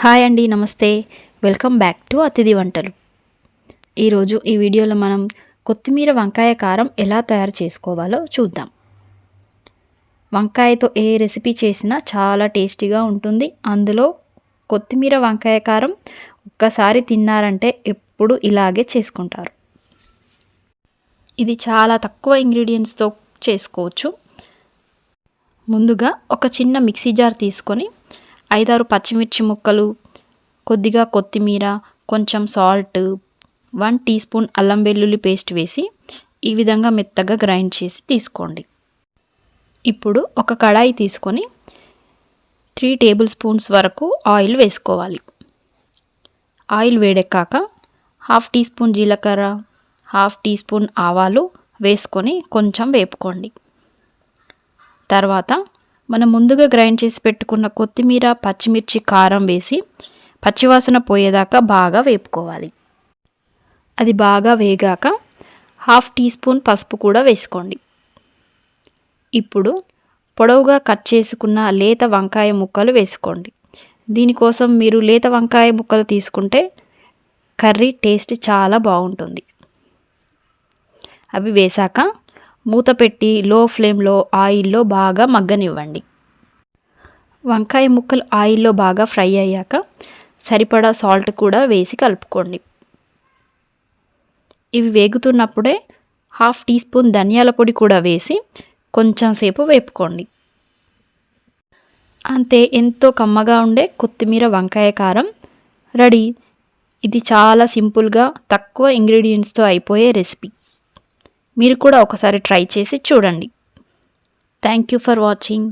Hi అండి నమస్తే. Welcome back to అతిథి వంటలు. ఈరోజు ఈ వీడియోలో మనం కొత్తిమీర వంకాయ కారం ఎలా తయారు చేసుకోవాలో చూద్దాం. వంకాయతో ఏ రెసిపీ చేసినా చాలా టేస్టీగా ఉంటుంది. అందులో కొత్తిమీర వంకాయ కారం ఒక్కసారి తిన్నారంటే ఎప్పుడు ఇలాగే చేసుకుంటారు. ఇది చాలా తక్కువ ఇంగ్రీడియంట్స్తో చేసుకోవచ్చు. ముందుగా ఒక చిన్న మిక్సీ జార్ తీసుకొని ఐదారు పచ్చిమిర్చి ముక్కలు కొద్దిగా కొత్తిమీర కొంచెం సాల్ట్ వన్ టీ స్పూన్ అల్లం వెల్లుల్లి పేస్ట్ వేసి ఈ విధంగా మెత్తగా గ్రైండ్ చేసి తీసుకోండి. ఇప్పుడు ఒక కడాయి తీసుకొని త్రీ టేబుల్ స్పూన్స్ వరకు ఆయిల్ వేసుకోవాలి. ఆయిల్ వేడెక్కాక హాఫ్ టీ స్పూన్ జీలకర్ర హాఫ్ టీ స్పూన్ ఆవాలు వేసుకొని కొంచెం వేపుకోండి. తర్వాత మనం ముందుగా గ్రైండ్ చేసి పెట్టుకున్న కొత్తిమీర పచ్చిమిర్చి కారం వేసి పచ్చివాసన పోయేదాకా బాగా వేపుకోవాలి. అది బాగా వేగాక హాఫ్ టీ స్పూన్ పసుపు కూడా వేసుకోండి. ఇప్పుడు పొడవుగా కట్ చేసుకున్న లేత వంకాయ ముక్కలు వేసుకోండి. దీనికోసం మీరు లేత వంకాయ ముక్కలు తీసుకుంటే కర్రీ టేస్ట్ చాలా బాగుంటుంది. అవి వేశాక మూత పెట్టి లో ఫ్లేమ్లో ఆయిల్లో బాగా మగ్గనివ్వండి. వంకాయ ముక్కలు ఆయిల్లో బాగా ఫ్రై అయ్యాక సరిపడా సాల్ట్ కూడా వేసి కలుపుకోండి. ఇవి వేగుతున్నప్పుడే హాఫ్ టీ స్పూన్ ధనియాల పొడి కూడా వేసి కొంచెం సేపు వేపుకోండి. అంతే ఎంతో కమ్మగా ఉండే కొత్తిమీర వంకాయ కారం రెడీ. ఇది చాలా సింపుల్గా తక్కువ ఇంగ్రీడియంట్స్తో అయిపోయే రెసిపీ. మీరు కూడా ఒకసారి ట్రై చేసి చూడండి. Thank you for watching